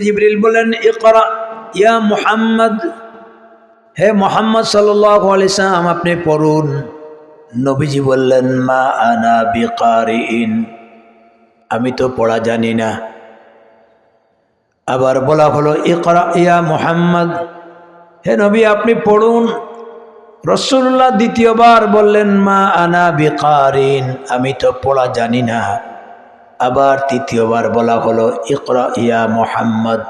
জিবরিল বলেন ইকরা, ইয়া মুহাম্মদ, হে মোহাম্মদ সাল্লাহ আলিসাম আপনি পড়ুন। নবীজি বললেন, মা আনা বিকারিন আমি তো পড়া জানি না। আবার বলা হলো, ইকরা, ইয়া মুহাম্মদ, হে নবী, আপনি পড়ুন। রসুল্লাহ দ্বিতীয়বার বললেন, মা আনা বিকারিন আমি তো পড়া জানি না। আবার তৃতীয়বার বলা হলো, ইকরা ইয়া মোহাম্মদ।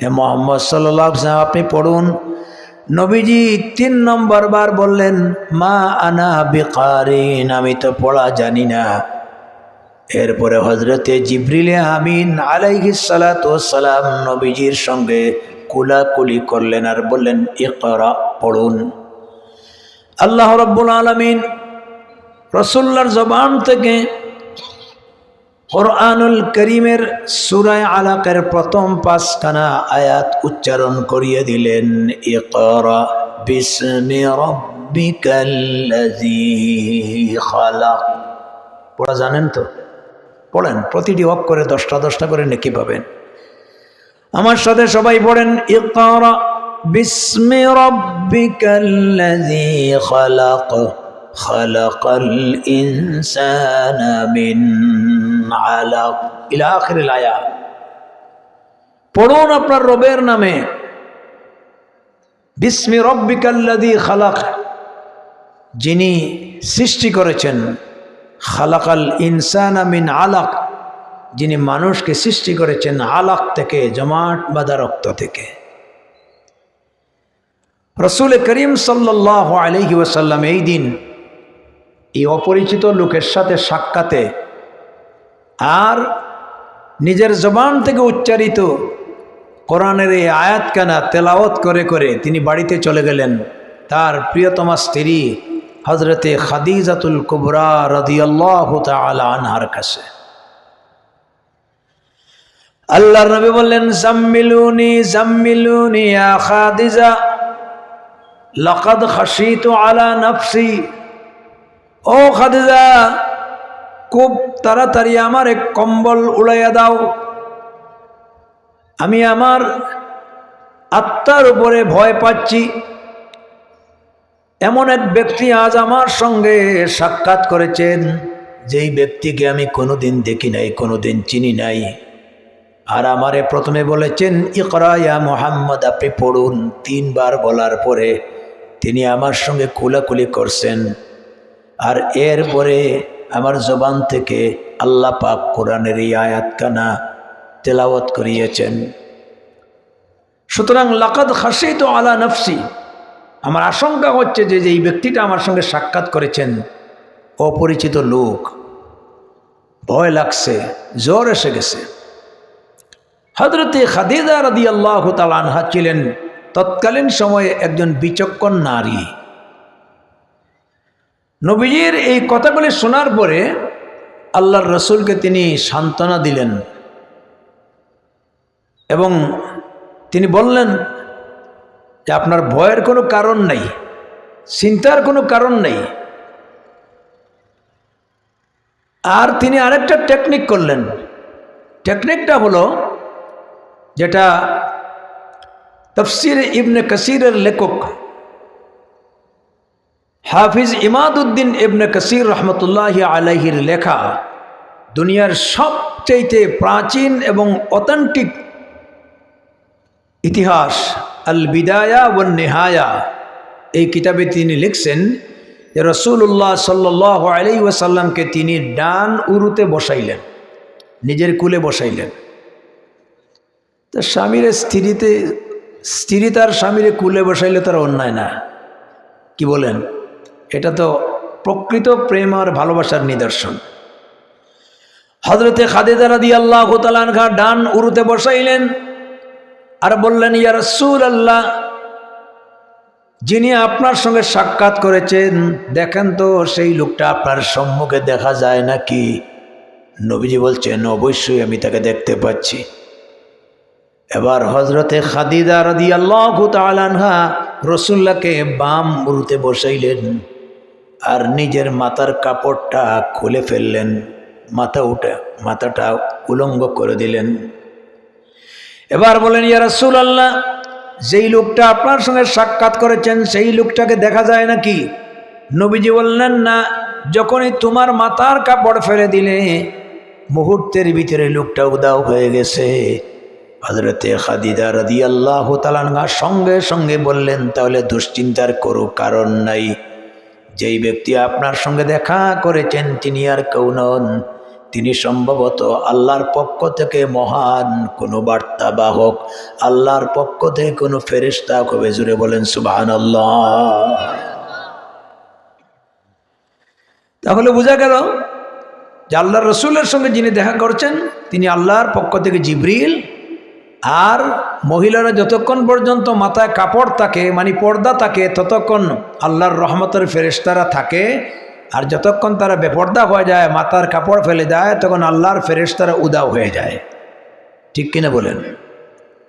হে মোহাম্মদ সাল্লাহ আপনি পড়ুন। নবীজি তিন নম্বর বার বললেন, মা আনা বিকারিন, আমি তো পড়া জানি না। এরপরে হজরতে জিবরিলে আমিন আলাইহি সালাম নবীজির সঙ্গে কুলাকুলি করলেন আর বললেন, ইকরা, পড়ুন। আল্লাহ রব্বুল আলমিন রসুল্লার জবান থেকে কোরআনুল করিমের সুরায় আলাকের প্রথম পাঁচখানা আয়াত উচ্চারণ করিয়ে দিলেন পড়া জানেন তো? পড়েন প্রতিটি অক্ষরে দশটা দশটা করে নেকি পাবেন। আমার সাথে সবাই পড়েন, ইকরা বিস্মি রব্বিকাল্লাযী খালাক। خلق الإنسان من علق إلى آخر الآية পড়ুন আপনার রবের নামে বিস্মি রব্বিকাল্লাদি খালাক যিনি সৃষ্টি করেছেন খালাকাল ইনসান মিন আলাক যিনি মানুষকে সৃষ্টি করেছেন আলাক থেকে জমাট বাঁধা রক্ত থেকে রসুল করিম সাল্লাহ আলহি ওসাল্লাম এই দিন এই অপরিচিত লোকের সাথে সাক্ষাতে আর নিজের জবান থেকে উচ্চারিত কোরআনের এই আয়াতকানা তেলাওয়াত করে করে তিনি বাড়িতে চলে গেলেন। তার প্রিয়তমা স্ত্রী হজরতে খাদিজাতুল কুবরা রদিয়াল্লাহ আনহার কাছে। আল্লাহ নবী বললেন, জাম্মিলুনি জাম্মিলুনি ইয়া খাদিজা, লাকাদ খাশিতু আলা নফসি। ও খাদিজা, খুব তাড়াতাড়ি আমার এক কম্বল উড়াইয়া দাও। আমি আমার আত্মার উপরে ভয় পাচ্ছি। এমন এক ব্যক্তি আজ আমার সঙ্গে সাক্ষাৎ করেছেন, যেই ব্যক্তিকে আমি কোনোদিন দেখি নাই, কোনোদিন চিনি নাই। আর আমারে প্রথমে বলেছেন ইকরায়া মোহাম্মদ, আপনি পড়ুন। তিনবার বলার পরে তিনি আমার সঙ্গে কুলাকুলি করছেন। আর এরপরে আমার জবান থেকে আল্লাহ পাক কোরআনের এই আয়াতকানা তেলাওয়াত করিয়েছেন। সুতরাং লাকাদ খাসি তো আলা নফসি, আমার আশঙ্কা হচ্ছে যে এই ব্যক্তিটা আমার সঙ্গে সাক্ষাৎ করেছেন, অপরিচিত লোক, ভয় লাগছে, জ্বর এসে গেছে। হজরতে খাদিদা রাদি আল্লাহ তালানহা ছিলেন, তৎকালীন সময়ে একজন বিচক্ষণ নারী। নবীজির এই কথাগুলি শোনার পরে আল্লাহর রসুলকে তিনি সান্ত্বনা দিলেন। এবং তিনি বললেন যে, আপনার ভয়ের কোনো কারণ নাই, চিন্তার কোনো কারণ নেই। আর তিনি আরেকটা টেকনিক করলেন। টেকনিকটা হলো যেটা তফসির ইবনে কাসিরের লেখক হাফিজ ইমাদুদ্দিন ইবনে কাসির রহমতুল্লাহ আলাহির লেখা, দুনিয়ার সবচেয়ে প্রাচীন এবং অথেন্টিক ইতিহাস আল বিদায়া ও নেহায়া এই কিতাবে তিনি লিখছেন যে রসুল্লাহ সাল্লাহ আলি ওয়াসাল্লামকে তিনি ডান উরুতে বসাইলেন, নিজের কুলে বসাইলেন। তা স্বামীর স্ত্রীতে, স্ত্রী তার স্বামীরে কুলে বসাইলে তার অন্যায় না। কি বলেন? এটা তো প্রকৃত প্রেম আর ভালোবাসার নিদর্শন। হজরতে খাদেদারা দিয়ে আল্লাহ তালানখা ডান উরুতে বসাইলেন আর বললেন, ইয়া রসুল আল্লাহ যিনি আপনার সঙ্গে সাক্ষাৎ করেছেন, দেখেন তো সেই লোকটা আপনার সম্মুখে দেখা যায় নাকি? নবীজি বলছেন, অবশ্যই আমি তাকে দেখতে পাচ্ছি। এবার হজরতে খাদিদা রদি আল্লাহ তালানহা রসুল্লাহকে বাম মুরুতে বসাইলেন। আর নিজের মাথার কাপড়টা খুলে ফেললেন। মাথা উঠে, মাথাটা উলঙ্গ করে দিলেন। এবার বলেন, ইয়া রাসূল আল্লাহ যেই লোকটা আপনার সঙ্গে সাক্ষাৎ করেছেন, সেই লোকটাকে দেখা যায় নাকি? নবীজি বললেন, না, যখনই তোমার মাথার কাপড় ফেলে দিলে, মুহূর্তের ভিতরে লোকটা উদাও হয়ে গেছে। হজরতে খাদিদা রাদি আল্লাহ তালানগা সঙ্গে সঙ্গে বললেন, তাহলে দুশ্চিন্তার করো কারণ নাই। যেই ব্যক্তি আপনার সঙ্গে দেখা করেছেন, তিনি আর কেউ নন। তিনি সম্ভবত আল্লাহর পক্ষ থেকে মহান কোনো বার্তা বাহক আল্লাহর পক্ষ থেকে কোনো ফেরিস্তা কবে জুড়ে বলেন সুবাহান তাহলে বোঝা গেল যে আল্লাহর রসুলের সঙ্গে যিনি দেখা করছেন, তিনি আল্লাহর পক্ষ থেকে জিবরিল আর মহিলারা যতক্ষণ পর্যন্ত মাথায় কাপড় থাকে মানে পর্দা থাকে, ততক্ষণ আল্লাহর রহমতের ফেরেশতারা থাকে। আর যতক্ষণ তারা বেপর্দা হয়ে যায়, মাথার কাপড় ফেলে দেয় তখন আল্লাহর ফেরেশতারা উদাও হয়ে যায়। ঠিক কিনা বলেন?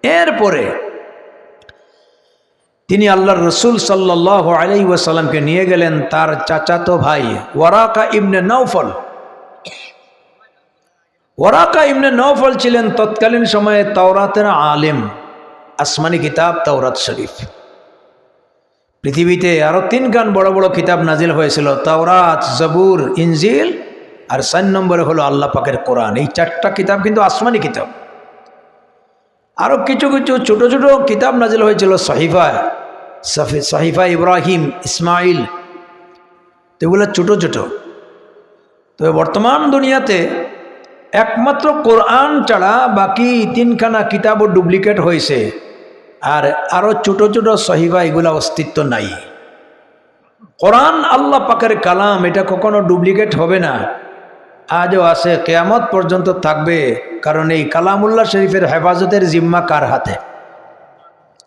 এরপরে তিনি আল্লাহর রসুল সাল্লাহ আলাই ওয়াসাল্লামকে নিয়ে গেলেন তার চাচাতো ভাই ওয়ারাকা ইবনে নৌফল ওরাকা ইমনে নৌফল ছিলেন তৎকালীন সময়ে তাওরাতের আলেম। আসমানি কিতাব, তাওরাত শরীফ। পৃথিবীতে আরও তিনখান বড় বড় কিতাব নাজিল হয়েছিল, তাওরাত, জবুর, ইনজিল আর সান নম্বরে হলো আল্লাহ পাকের কোরআন। এই চারটা কিতাব কিন্তু আসমানি কিতাব। আরও কিছু কিছু ছোট ছোট কিতাব নাজিল হয়েছিল, সহিফা, সফি, সহিফা ইব্রাহিম, ইসমাইল। তো এগুলো ছোটো ছোটো। তবে বর্তমান দুনিয়াতে একমাত্র কোরআন ছাড়া বাকি তিনখানা কিতাবও ডুপ্লিকেট হয়েছে। আর আরও ছোট ছোট সহিবা এগুলা অস্তিত্ব নাই। কোরআন আল্লাহ পাকের কালাম, এটা কখনো ডুপ্লিকেট হবে না। আজও আছে, কেয়ামত পর্যন্ত থাকবে, কারণ এই কালামুল্লাহ শরীফের হেফাজতের জিম্মা কার হাতে?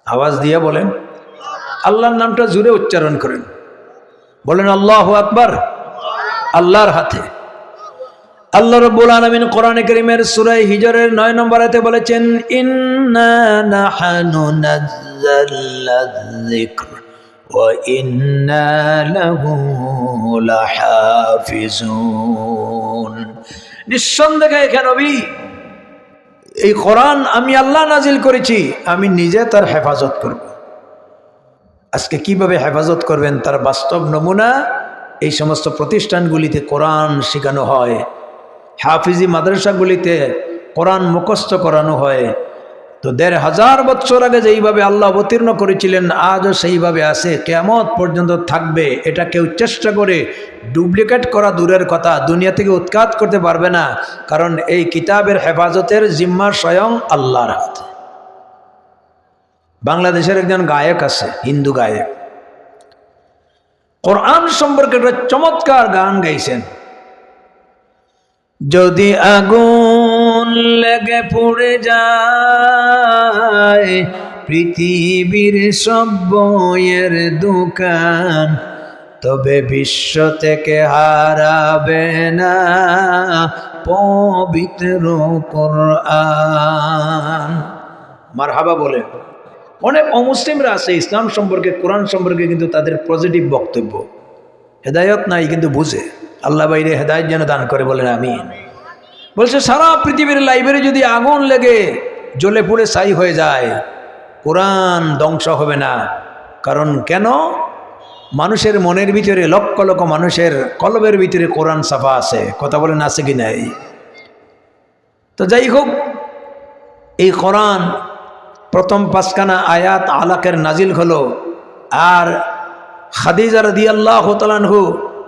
আওয়াজ দিয়ে বলেন। আল্লাহর নামটা জুড়ে উচ্চারণ করেন। বলেন, আল্লাহ আকবার, আল্লাহর হাতে। আল্লাহ রব্বুল আলমিন কোরআনে করিমের সুরাই হিজরের নয় নম্বরেতে বলেছেন নিঃসন্দেহে এখানে নবী, এই কোরআন আমি আল্লাহ নাজিল করেছি, আমি নিজে তার হেফাজত করব। আজকে কীভাবে হেফাজত করবেন তার বাস্তব নমুনা, এই সমস্ত প্রতিষ্ঠানগুলিতে কোরআন শেখানো হয়। হাফিজি মাদ্রাসাগুলিতে কোরআন মুখস্থ করানো হয়। তো দেড় হাজার বছর আগে যেইভাবে আল্লাহ অবতীর্ণ করেছিলেন, আজও সেইভাবে আছে। কেমত পর্যন্ত থাকবে, এটা কেউ চেষ্টা করে ডুপ্লিকেট করা দূরের কথা, দুনিয়া থেকে উৎখাত করতে পারবে না, কারণ এই কিতাবের হেফাজতের জিম্মা স্বয়ং আল্লাহর হাতে। বাংলাদেশের একজন গায়ক আছে, হিন্দু গায়ক। কোরআন সম্পর্কে একটা চমৎকার গান গাইছেন। যদি আগুন লেগে পড়ে যায়, পৃথিবীর সব বইয়ের দোকান তবে বিশ্ব থেকে হারাবে না, পবিত্র কোরআন। মার হাবা বলে, অনেক অমুসলিমরা আছে, ইসলাম সম্পর্কে, কোরআন সম্পর্কে কিন্তু তাদের পজিটিভ বক্তব্য। হেদায়ত নাই, কিন্তু বুঝে। আল্লাহ বাইরে হেদায়ত যেন দান করে বলেন আমি বলছে, সারা পৃথিবীর লাইব্রেরি যদি আগুন লেগে, জ্বলে পুড়ে ছাই হয়ে যায়, কোরআন ধ্বংস হবে না। কারণ কেন? মানুষের মনের ভিতরে লক্ষ লক্ষ মানুষের কলবের ভিতরে কোরআন সাফা আছে। কথা বলেন আছে কি নাই? তো যাই হোক, এই কোরআন প্রথম পাঁচখানা আয়াত আলাকের নাজিল হলো। আর খাদিজা রদি আল্লাহ তালানহু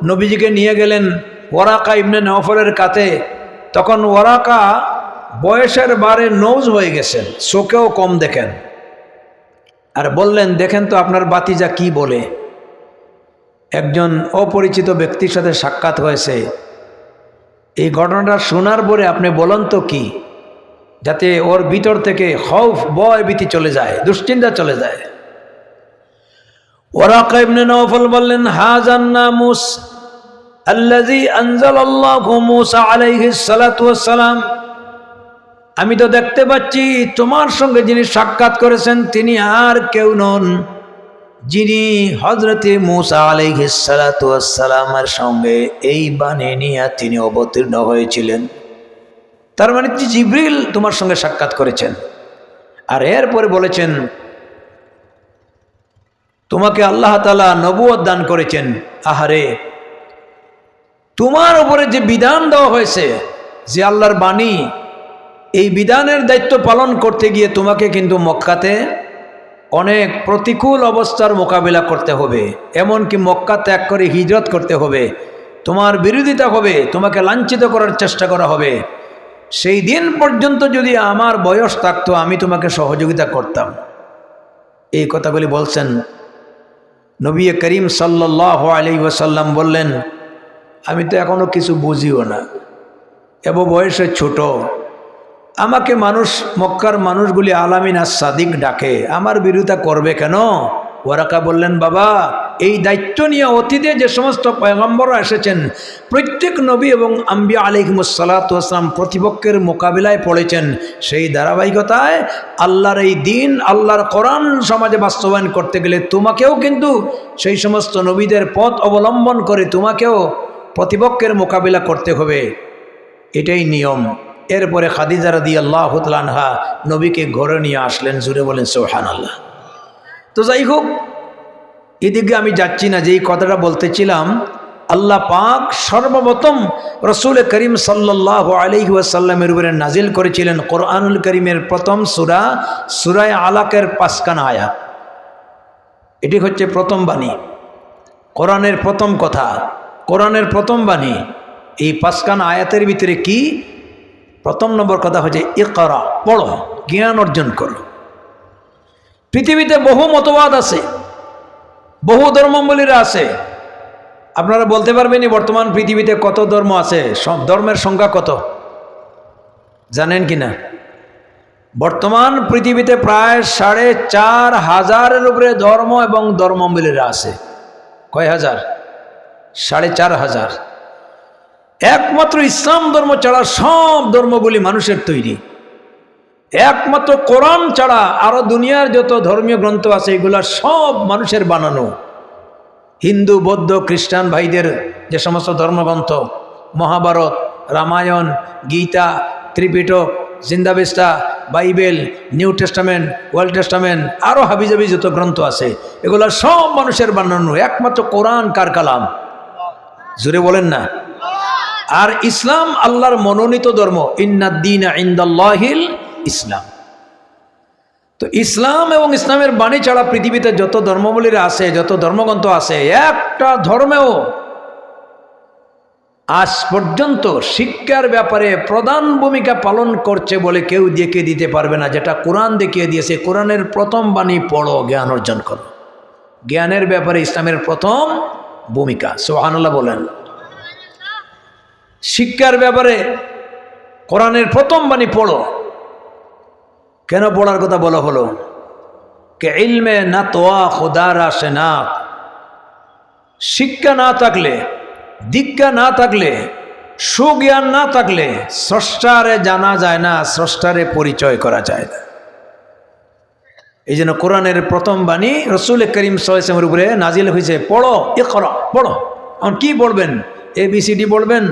নবীজিকে নিয়ে গেলেন ওরাকা ইবনে নফরের কাতে তখন ওরাকা বয়সের বারে নৌজ হয়ে গেছেন, চোখেও কম দেখেন। আর বললেন, দেখেন তো আপনার বাতিজা কি বলে? একজন অপরিচিত ব্যক্তির সাথে সাক্ষাৎ হয়েছে। এই ঘটনাটা শোনার পরে আপনি বলেন তো কি? যাতে ওর ভিতর থেকে হফ বয় ভীতি চলে যায়, দুশ্চিন্তা চলে যায়। ওরাকা ইবনে নওফল বললেন আল্লাজি আনজালাল্লাহু মূসা আমি তো দেখতে পাচ্ছি তোমার সঙ্গে যিনি সাক্ষাৎ করেছেন, তিনি আর কেউ নন। যিনি হজরতে মুসা আলাইহিস সালাতু ওয়াসসালামের সঙ্গে এই বাণী নিয়ে তিনি অবতীর্ণ হয়েছিলেন। তার মানে জিব্রিল তোমার সঙ্গে সাক্ষাৎ করেছেন। আর এরপরে বলেছেন, তোমাকে আল্লাহ তালা নবুয় দান করেছেন। আহারে তোমার উপরে যে বিধান দেওয়া হয়েছে, যে আল্লাহর বাণী, এই বিধানের দায়িত্ব পালন করতে গিয়ে তোমাকে কিন্তু মক্কাতে অনেক প্রতিকূল অবস্থার মোকাবিলা করতে হবে। এমনকি মক্কা ত্যাগ করে হিজরত করতে হবে। তোমার বিরোধিতা হবে, তোমাকে লাঞ্ছিত করার চেষ্টা করা হবে। সেই দিন পর্যন্ত যদি আমার বয়স থাকতো, আমি তোমাকে সহযোগিতা করতাম। এই কথাগুলি বলছেন নবী করিম সাল্লাহ আলি ওয়াসাল্লাম বললেন আমি তো এখনও কিছু বুঝিও না। এব বয়সে ছোট। আমাকে মানুষ, মক্কার মানুষগুলি আলামিন আর সাদিক ডাকে। আমার বিরোধিতা করবে কেন? ওরাকা বললেন, বাবা, এই দায়িত্ব নিয়ে অতীতে যে সমস্ত পয়গম্বররা এসেছেন, প্রত্যেক নবী এবং আম্বিয়া আলিকমসাল্লাতাম প্রতিপক্ষের মোকাবিলায় পড়েছেন, সেই ধারাবাহিকতায় আল্লাহর এই দিন, আল্লাহর কোরআন সমাজে বাস্তবায়ন করতে গেলে তোমাকেও কিন্তু সেই সমস্ত নবীদের পথ অবলম্বন করে তোমাকেও প্রতিপক্ষের মোকাবিলা করতে হবে। এটাই নিয়ম। এরপরে খাদিজা রাদি আল্লাহ হুতলানহা নবীকে ঘরে নিয়ে আসলেন, জুড়ে বলেন সোহান আল্লাহ তো যাই হোক, এদিকে আমি যাচ্ছি না যে এই কথাটা বলতেছিলাম, আল্লাহ পাক সর্বপ্রথম রসুল করিম সাল্লাহ আলহি ওয়াসাল্লামের উপরে নাজিল করেছিলেন কোরআনুল করিমের প্রথম সুরা, সুরায় আলাকের পাঁচকান আয়াত। এটি হচ্ছে প্রথম বাণী। কোরআনের প্রথম কথা কোরআনের প্রথম বাণী, এই পাঁচকান আয়াতের ভিতরে কি? প্রথম নম্বর কথা হচ্ছে এ করা পড়ো, জ্ঞান অর্জন করো। পৃথিবীতে বহু মতবাদ আছে, বহু ধর্মাবলীরা আছে। আপনারা বলতে পারবেন বর্তমান পৃথিবীতে কত ধর্ম আছে ধর্মের সংখ্যা কত? জানেন কি না? বর্তমান পৃথিবীতে প্রায় সাড়ে চার হাজারের উপরে ধর্ম এবং ধর্মাবলীরা আছে। কয় হাজার? সাড়ে চার হাজার। একমাত্র ইসলাম ধর্ম ছাড়া সব ধর্মগুলি মানুষের তৈরি। একমাত্র কোরআন ছাড়া আরও দুনিয়ার যত ধর্মীয় গ্রন্থ আছে, এগুলা সব মানুষের বানানো। হিন্দু, বৌদ্ধ, খ্রিস্টান ভাইদের যে সমস্ত ধর্মগ্রন্থ, Mahabharata, Ramayana, Gita, Tripitaka, Zend Avesta, Bible, New Testament, world testament আরও হাবিজাবি যত গ্রন্থ আছে, এগুলো সব মানুষের বানানো। একমাত্র কোরআন কার কালাম? জুড়ে বলেন না। আর ইসলাম আল্লাহর মনোনীত ধর্ম ইন্দাল্লাহিল ইসলাম। তো ইসলাম এবং ইসলামের বাণী ছাড়া পৃথিবীতে যত ধর্মাবলীরা আছে, যত ধর্মগ্রন্থ আছে, একটা ধর্মেও আজ পর্যন্ত শিক্ষার ব্যাপারে প্রধান ভূমিকা পালন করছে বলে কেউ দেখিয়ে দিতে পারবে না। যেটা কোরআন দেখিয়ে দিয়েছে, কোরআনের প্রথম বাণী পড়ো, জ্ঞান অর্জন করো। জ্ঞানের ব্যাপারে ইসলামের প্রথম ভূমিকা সোহানুল্লাহ বলেন। শিক্ষার ব্যাপারে কোরআনের প্রথম বাণী পড়ো। কেন পড়ার কথা বলা হলো? কে ইলমে না তোয়া খোদার আসে না শিক্ষা না থাকলে, দীক্ষা না থাকলে, সুজ্ঞান না থাকলে স্রষ্টারে জানা যায় না, স্রষ্টারে পরিচয় করা যায় না। এই জন্য কোরআনের প্রথম বাণী রসুল করিম সাহের উপরে নাজিল হয়েছে, পড়ো এ করো পড়ো। এখন কি বলবেন? এ বি সি ডি পড়বেন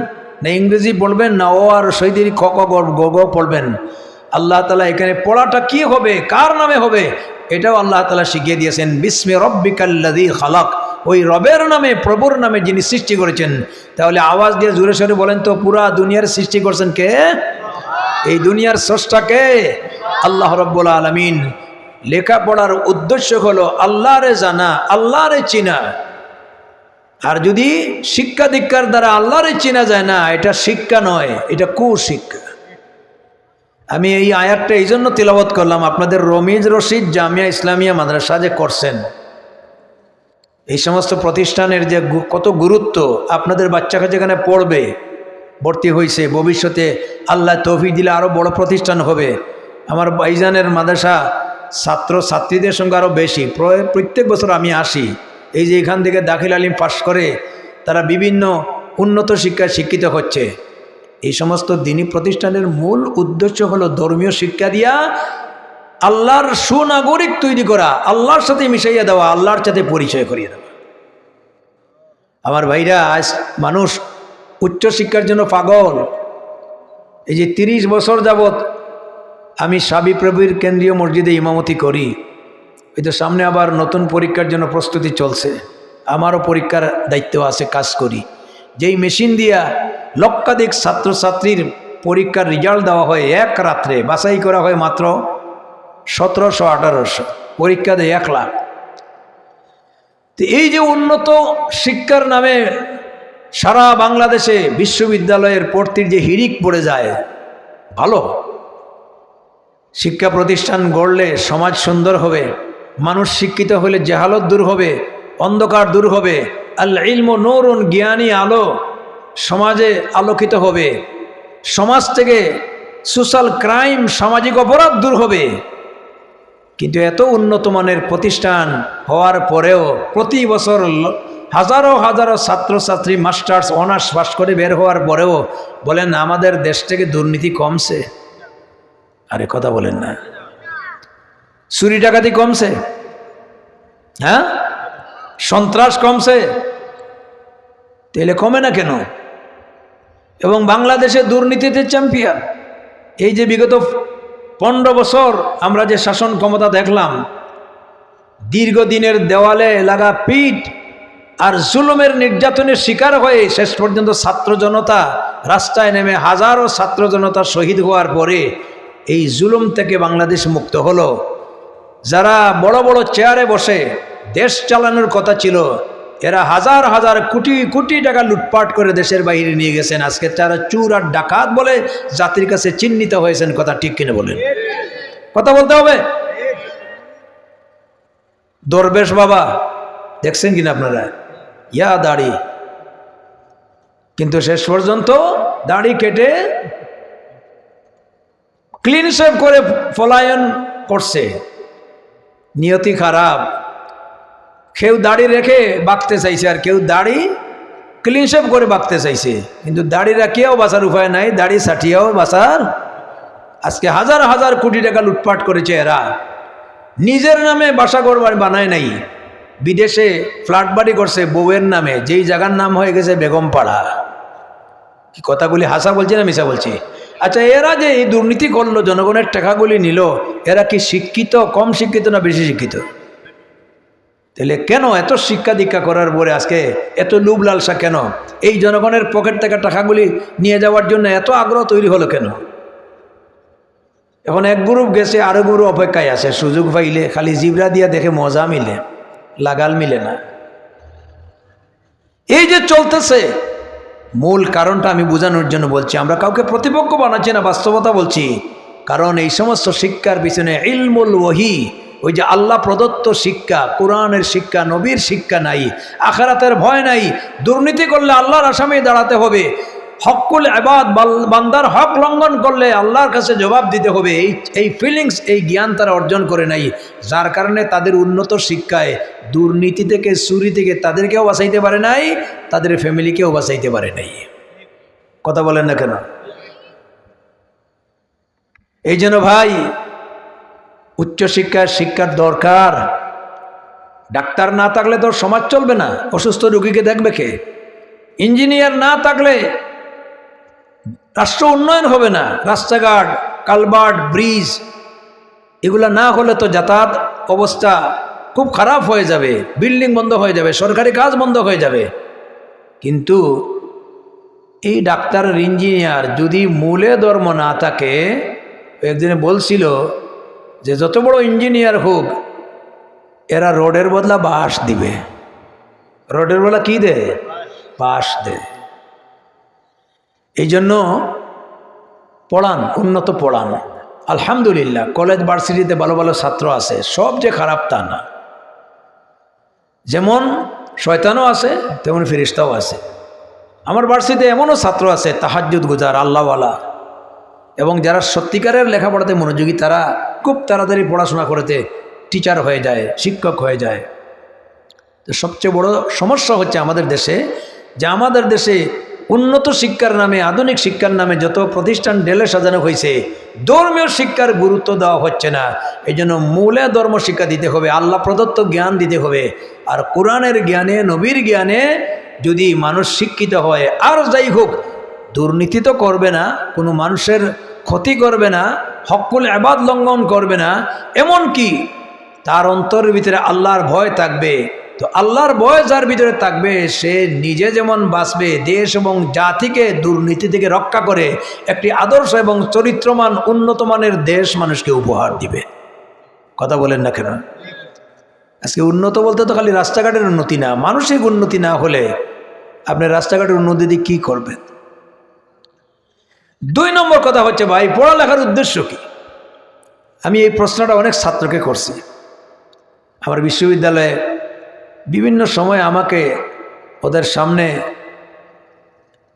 না ইংরেজি বলবেন? না ও আর সৈদির খ, ক, গ পড়বেন আল্লাহ তালা এখানে পড়াটা কি হবে? কার নামে হবে? এটাও আল্লাহ তালা শিখিয়ে দিয়েছেন, বিস্মে রব্বিকাল্লাদি খালাক। ওই রবের নামে, প্রভুর নামে যিনি সৃষ্টি করেছেন, তাহলে আওয়াজ দিয়ে জোরে সরে বলেন তো, পুরা দুনিয়ার সৃষ্টি করছেন কে? এই দুনিয়ার স্রষ্টা কে? আল্লাহ রব্বুল আলমিন। লেখাপড়ার উদ্দেশ্য হলো আল্লাহরে জানা, আল্লাহরে চিনা। আর যদি শিক্ষা দীক্ষার দ্বারা আল্লাহরে চিনা যায়, না, এটা শিক্ষা নয়, এটা কুশিক্ষা। আমি এই আয়াতটা এই জন্য তিলাবত করলাম, আপনাদের রমিজ রশিদ জামিয়া ইসলামিয়া মাদ্রাসা যে করছেন, এই সমস্ত প্রতিষ্ঠানের যে কত গুরুত্ব আপনাদের বাচ্চাকে যেখানে পড়বে, ভর্তি হয়েছে ভবিষ্যতে আল্লাহ তৌফিক দিলে আরও বড় প্রতিষ্ঠান হবে। আমার বাইজানের মাদ্রাসা ছাত্র ছাত্রীদের সঙ্গে আরও বেশি প্রত্যেক বছর আমি আসি। এই যে এখান থেকে দাখিল আলিম পাশ করে তারা বিভিন্ন উন্নত শিক্ষায় শিক্ষিত হচ্ছে। এই সমস্ত দিনী প্রতিষ্ঠানের মূল উদ্দেশ্য হলো ধর্মীয় শিক্ষা দিয়া আল্লাহর সুনাগরিক তৈরি করা, আল্লাহর সাথে মিশাইয়া দেওয়া, আল্লাহর সাথে পরিচয় করিয়ে দেওয়া। আমার ভাইরা, আজ মানুষ উচ্চ শিক্ষার জন্য পাগল। এই যে তিরিশ বছর যাবৎ আমি সাবি প্রভুর কেন্দ্রীয় মসজিদে ইমামতি করি। ওই তো সামনে আবার নতুন পরীক্ষার জন্য প্রস্তুতি চলছে। আমারও পরীক্ষার দায়িত্ব আছে, কাজ করি। যেই মেশিন দিয়া লক্ষাধিক ছাত্রছাত্রীর পরীক্ষার রেজাল্ট দেওয়া হয় এক রাত্রে, বাছাই করা হয় মাত্র সতেরোশো, আঠারোশো। পরীক্ষা দেয় এক লাখ। তো এই যে উন্নত শিক্ষার নামে সারা বাংলাদেশে বিশ্ববিদ্যালয়ের পড়তির যে হিরিক পড়ে যায়, ভালো। শিক্ষা প্রতিষ্ঠান গড়লে সমাজ সুন্দর হবে, মানুষ শিক্ষিত হলে জেহালত দূর হবে, অন্ধকার দূর হবে, আল ইলম নৌরুন জ্ঞানী আলো সমাজে আলোকিত হবে, সমাজ থেকে সোশ্যাল ক্রাইম, সামাজিক অপরাধ দূর হবে। কিন্তু এত উন্নত মানের প্রতিষ্ঠান হওয়ার পরেও প্রতি বছর হাজারো হাজারো ছাত্রছাত্রী মাস্টার্স অনার্স পাস করে বের হওয়ার পরেও বলেন, আমাদের দেশ থেকে দুর্নীতি কমছে। আরে কথা বলেন না। চুরি ডাকাতি কমছে? হ্যাঁ? সন্ত্রাস কমছে? তাহলে কমে না কেন? এবং বাংলাদেশে দুর্নীতিতে চ্যাম্পিয়ন। এই যে বিগত পনেরো বছর আমরা যে শাসন ক্ষমতা দেখলাম, দীর্ঘদিনের দেওয়ালে লাগা পিঠ আর জুলুমের নির্যাতনের শিকার হয়ে শেষ পর্যন্ত ছাত্র জনতা রাস্তায় নেমে হাজারো ছাত্র জনতা শহীদ হওয়ার পরে এই জুলুম থেকে বাংলাদেশ মুক্ত হলো। যারা বড় বড় চেয়ারে বসে দেশ চালানোর কথা ছিল, এরা হাজার হাজার কোটি কোটি টাকা লুটপাট করে দেশের বাইরে নিয়ে গেছেন। আজকে তারা চুর আর ডাকাত বলে জাতির কাছে চিহ্নিত হয়েছেন, কথা ঠিক কিনে বলেন। কথা বলতে হবে? দরবেশ বাবা, দেখছেন কিনা আপনারা? ইয়া দাড়ি। কিন্তু শেষ পর্যন্ত দাড়ি কেটে ক্লিন শেভ করে পলায়ন করছে। নিয়তি খারাপ। কেউ দাড়ি রেখে বাঁকতে চাইছে আর কেউ দাড়ি ক্লিন শেভ করে বাঁকতে চাইছে। কিন্তু দাড়ি রাখিয়াও বাঁচার উপায় নাই, দাড়ি সাটিয়াও বাঁচার। আজকে হাজার হাজার কোটি টাকা লুটপাট করেছে এরা। নিজের নামে বাসা করবার বানায় নাই। বিদেশে ফ্ল্যাট বাড়ি করছে বউয়ের নামে, যেই জায়গার নাম হয়ে গেছে বেগমপাড়া। কি কথাগুলি হাসা বলছি না মিশা বলছি? আচ্ছা এরা যে এই দুর্নীতি করল, জনগণের টাকাগুলি নিল, এরা কি শিক্ষিত, কম শিক্ষিত না বেশি শিক্ষিত? তাহলে কেন এত শিক্ষা দীক্ষা করার পরে আজকে এত লুব লালসা কেন? এই জনগণের পকেট থেকে টাকাগুলি নিয়ে যাওয়ার জন্য এত আগ্রহ তৈরি হলো কেন? এখন এক গ্রুপ গেছে, আরও গ্রুপ অপেক্ষায় আছে, সুযোগ পাইলে, খালি জিবরা দিয়া দেখে মজা মিলে, লাগাল মিলে না। এই যে চলতেছে মূল কারণটা আমি বোঝানোর জন্য বলছি। আমরা কাউকে প্রতিপক্ষ বানাচ্ছি না, বাস্তবতা বলছি। কারণ এই সমস্ত শিক্ষার পিছনে ইলমুল ওহি ওই যে আল্লাহ প্রদত্ত শিক্ষা, কোরআনের শিক্ষা, নবীর শিক্ষা নাই, আখারাতের ভয় নাই। দুর্নীতি করলে আল্লাহর আসামে দাঁড়াতে হবে। হকুল আবাদ বান্দার হক লঙ্ঘন করলে আল্লাহর কাছে জবাব দিতে হবে। এই এই ফিলিংস এই জ্ঞান তারা অর্জন করে নাই। যার কারণে তাদের উন্নত শিক্ষায়, দুর্নীতি থেকে, চুরি থেকে তাদেরকেও বাঁচাইতে পারে নাই, তাদের ফ্যামিলিকেও বাঁচাইতে পারে নাই। কথা বলেন না কেন? এই জন্য ভাই উচ্চশিক্ষার শিক্ষার দরকার। ডাক্তার না থাকলে তো সমাজ চলবে না, অসুস্থ রুগীকে দেখবে কে? ইঞ্জিনিয়ার না থাকলে রাষ্ট্র উন্নয়ন হবে না। রাস্তাঘাট, কালবার্ট, ব্রিজ, এগুলা না হলে তো যাতায়াত অবস্থা খুব খারাপ হয়ে যাবে। বিল্ডিং বন্ধ হয়ে যাবে, সরকারি কাজ বন্ধ হয়ে যাবে। কিন্তু এই ডাক্তার ইঞ্জিনিয়ার যদি মূলে ধর্ম না থাকে একদিনে বলছিল যে যত বড় ইঞ্জিনিয়ার হোক, এরা রোডের বদলা বাঁশ দিবে। রোডের বদলা কি দে বাঁশ দে এই জন্য পড়ান, উন্নত পড়ান। আলহামদুলিল্লাহ, কলেজ, ভার্সিটিতে ভালো ভালো ছাত্র আছে, সব যে খারাপ তা না। যেমন শয়তানও আছে, তেমন ফিরিস্তাও আছে। আমার ভার্সিটিতে এমনও ছাত্র আছে, তাহাজ্জুদ গুজার, আল্লাহওয়ালা। এবং যারা সত্যিকারের লেখাপড়াতে মনোযোগী, তারা খুব তাড়াতাড়ি পড়াশোনা করতে টিচার হয়ে যায়, শিক্ষক হয়ে যায়। তো সবচেয়ে বড় সমস্যা হচ্ছে আমাদের দেশে, যে আমাদের দেশে উন্নত শিক্ষার নামে, আধুনিক শিক্ষার নামে যত প্রতিষ্ঠান ঢেলে সাজানো হয়েছে, ধর্মীয় শিক্ষার গুরুত্ব দেওয়া হচ্ছে না। এই জন্য মূলে ধর্ম শিক্ষা দিতে হবে, আল্লাহ প্রদত্ত জ্ঞান দিতে হবে। আর কোরআনের জ্ঞানে, নবীর জ্ঞানে যদি মানুষ শিক্ষিত হয়, আর যাই হোক, দুর্নীতি তো করবে না, কোনো মানুষের ক্ষতি করবে না, হকুল আবাদ লঙ্ঘন করবে না এমন কি তার অন্তরের ভিতরে আল্লাহর ভয় থাকবে। তো আল্লাহর ভয় যার ভিতরে থাকবে, সে নিজে যেমন বাঁচবে, দেশ এবং জাতিকে দুর্নীতি থেকে রক্ষা করে একটি আদর্শ এবং চরিত্রমান উন্নতমানের দেশ মানুষকে উপহার দিবে। কথা বলেন না কেন? আজকে উন্নত বলতে তো খালি রাস্তাঘাটের উন্নতি না, মানসিক উন্নতি না হলে আপনি রাস্তাঘাটের উন্নতি দিয়ে কী করবেন? দুই নম্বর কথা হচ্ছে ভাই, পড়ালেখার উদ্দেশ্য কি? আমি এই প্রশ্নটা অনেক ছাত্রকে করছি। আমার বিশ্ববিদ্যালয়ে বিভিন্ন সময় আমাকে ওদের সামনে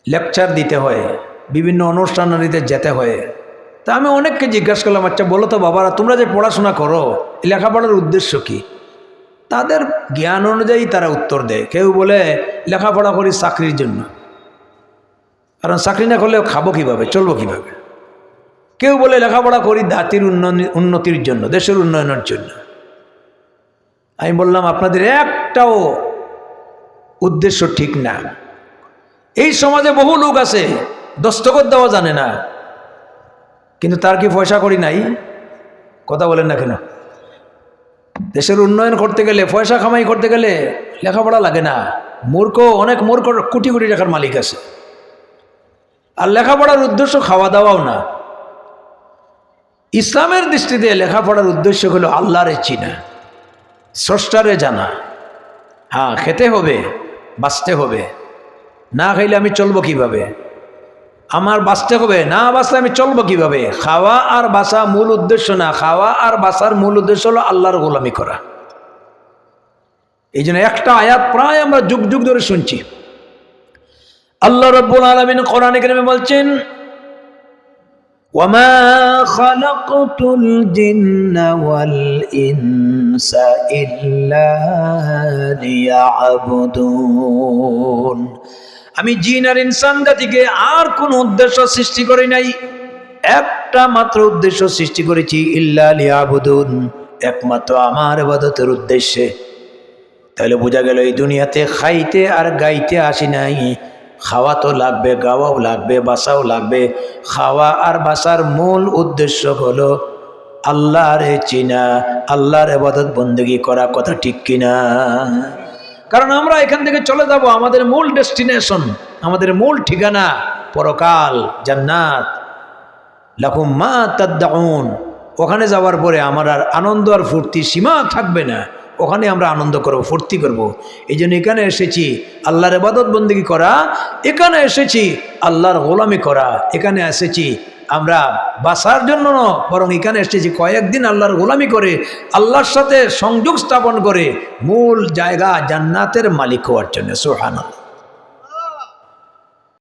লেকচার দিতে হয়, বিভিন্ন অনুষ্ঠানাদিতে যেতে হয়। তা আমি অনেককে জিজ্ঞাসা করলাম আচ্ছা বলো তো বাবারা, তোমরা যে পড়াশোনা করো লেখাপড়ার উদ্দেশ্য কি? তাদের জ্ঞান অনুযায়ী তারা উত্তর দেয়। কেউ বলে, লেখাপড়া করি চাকরির জন্য। কারণ চাকরি না করলেও খাব কীভাবে, চলবো কীভাবে? কেউ বলে, লেখাপড়া করি জাতির উন্নয়ন, উন্নতির জন্য, দেশের উন্নয়নের জন্য। আমি বললাম, আপনাদের একটাও উদ্দেশ্য ঠিক না। এই সমাজে বহু লোক আছে, দস্তখত দেওয়া জানে না। কিন্তু তার কি পয়সা করি নাই? কথা বলেন না কেন? দেশের উন্নয়ন করতে গেলে, পয়সা কামাই করতে গেলে লেখাপড়া লাগে না। মূর্খ, অনেক মূর্খ কোটি কোটি টাকার মালিক আছে। আর লেখাপড়ার উদ্দেশ্য খাওয়া দাওয়াও না। ইসলামের দৃষ্টিতে লেখাপড়ার উদ্দেশ্য হলো আল্লাহরে চিনা, স্রষ্টারে জানা। হ্যাঁ খেতে হবে, বাঁচতে হবে। না খাইলে আমি চলবো কীভাবে? আমার বাঁচতে হবে, না বাঁচলে আমি চলবো কীভাবে? খাওয়া আর বাঁচা মূল উদ্দেশ্য না, খাওয়া আর বাঁচার মূল উদ্দেশ্য হলো আল্লাহর গোলামি করা। এই জন্য একটা আয়াত প্রায় আমরা যুগ যুগ ধরে শুনছি। আল্লাহ রব্বুল আলমিন কোরআন এখানে বলছেন وما خلقت الجن والإنس إلا ليعبدون আমি জিন আর ইনসান জাতিকে আর কোন উদ্দেশ্য সৃষ্টি করি নাই একটা মাত্র উদ্দেশ্য সৃষ্টি করেছি ইল্লা লিয়াবুদুন একমাত্র আমার ইবাদতের উদ্দেশ্যে তাহলে বোঝা গেল এই দুনিয়াতে খাইতে আর গাইতে আসি নাই খাওয়া তো লাগবে, গাওয়াও লাগবে, বাসাও লাগবে। খাওয়া আর বাসার মূল উদ্দেশ্য হলো আল্লাহর চিনা, আল্লাহর এবাদত বন্দগি করা কথা ঠিক কিনা। কারণ আমরা এখান থেকে চলে যাব, আমাদের মূল ডেস্টিনেশন, আমাদের মূল ঠিকানা, পরকাল, জান্নাত। লাকুম মা তাদ্দাউন। ওখানে যাওয়ার পরে আমার আর আনন্দ আর ফুর্তি সীমা থাকবে না। ওখানে আমরা আনন্দ করব, ফুর্তি করব। এই জন্য এখানে এসেছি আল্লাহর এবাদত বন্দিগি করা, এখানে এসেছি আল্লাহর গোলামি করা, এখানে এসেছি আমরা বাসার জন্য ন বরং এখানে এসেছি কয়েকদিন আল্লাহর গোলামি করে, আল্লাহর সাথে সংযোগ স্থাপন করে, মূল জায়গা জান্নাতের মালিক হওয়ার জন্য সোহান